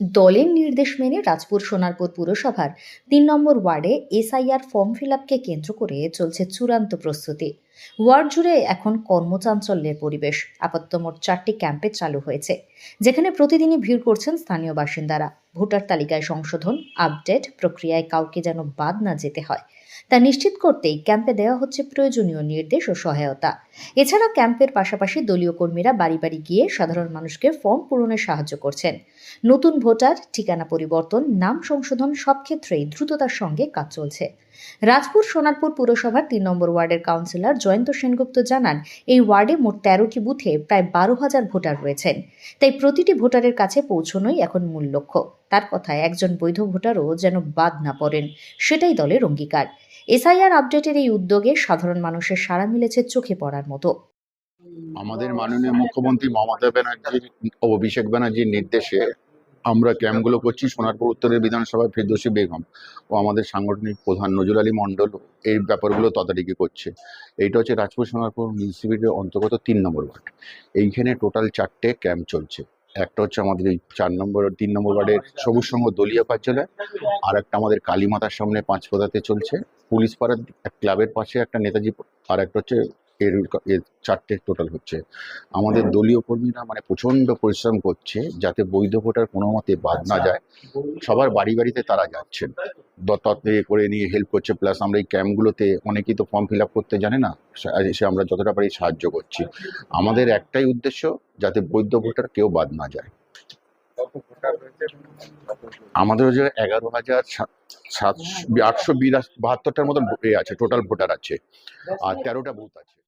দলের নির্দেশ মেনে রাজপুর সোনারপুর পুরসভার তিন নম্বর ওয়ার্ডে এসআইআর ফর্ম ফিল আপকে কেন্দ্র করে চলছে চূড়ান্ত প্রস্তুতি। ওয়ার্ড জুড়ে এখন কর্মচাঞ্চল্যের পরিবেশ। আপাতত মোট চারটি ক্যাম্পে চালু হয়েছে, যেখানে প্রতিদিনই ভিড় করছেন স্থানীয় বাসিন্দারা। ভোটার তালিকায় সংশোধন, আপডেট প্রক্রিয়ায় কাউকে যেন বাদ না যেতে হয়। তা নিশ্চিত করতেই ক্যাম্পে দেওয়া হচ্ছে প্রয়োজনীয় নির্দেশ ও সহায়তা। এছাড়া ক্যাম্পের পাশাপাশি দলীয় কর্মীরা বাড়ি বাড়ি গিয়ে সাধারণ মানুষকে ফর্ম পূরণে সাহায্য করছেন। নতুন ভোটার, ঠিকানা পরিবর্তন, নাম সংশোধন সব ক্ষেত্রেই দ্রুততার সঙ্গে কাজ চলছে। রাজপুর সোনারপুর পুরসভার তিন নম্বর ওয়ার্ডের কাউন্সিলর জয়ন্ত সেনগুপ্ত জানান, এই ওয়ার্ডে মোট তেরোটি বুথে প্রায় বারো হাজার ভোটার রয়েছেন। তাই প্রতিটি ভোটারের কাছে পৌঁছনোই এখন মূল লক্ষ্য। তার কথায় একজন বৈধ ভোটারও যেন বাদ না পড়েন, সেটাই দলের অঙ্গীকার। এসআইআর আপডেটের এই উদ্যোগে সাধারণ মানুষের সাড়া মিলেছে চোখে পড়ার মতো। আমাদের মাননীয় মুখ্যমন্ত্রী মমতা ব্যানার্জির অভিষেক ব্যানার্জির নির্দেশে আমরা ক্যাম্পগুলো করছি সোনারপুর উত্তরের বিধানসভায় ফেরদৌসী বেগম ও আমাদের সাংগঠনিক প্রধান নজরুল আলী মণ্ডল এই ব্যাপারগুলো তদারকি করছে। এইটা হচ্ছে রাজপুর সোনারপুর মিউনিসিপ্যালিটির অন্তর্গত তিন নম্বর ওয়ার্ড। এইখানে টোটাল চারটে ক্যাম্প চলছে। একটা হচ্ছে আমাদের এই চার নম্বর, তিন নম্বর ওয়ার্ডের সবুজ সংঘ দলীয় কার্যালয় আর একটা আমাদের কালীমাতার সামনে পাঁচ পদাতে চলছে। পুলিশ পাড়ার ক্লাবের পাশে একটা নেতাজি আর একটা হচ্ছে এর এর চারটে টোটাল হচ্ছে। আমাদের দলীয় কর্মীরা মানে প্রচণ্ড পরিশ্রম করছে যাতে বৈধ ভোটার কোনো মতে বাদ না যায়। সবার বাড়ি বাড়িতে তারা যাচ্ছেন। দত্ততে করে নিয়ে হেল্প করছে প্লাস আমরা এই ক্যাম্পগুলোতে অনেকেই তো ফর্ম ফিল আপ করতে জানে না সে- আমরা যতটা পারি সাহায্য করছি। আমাদের একটাই উদ্দেশ্য যাতে বৈধ ভোটার কেউ বাদ না যায়। আমাদের হচ্ছে এগারো হাজার সাত আটশো বিরাশি বাহাত্তরটার মতন আছে টোটাল ভোটার আছে। আর তেরোটা বুথ আছে।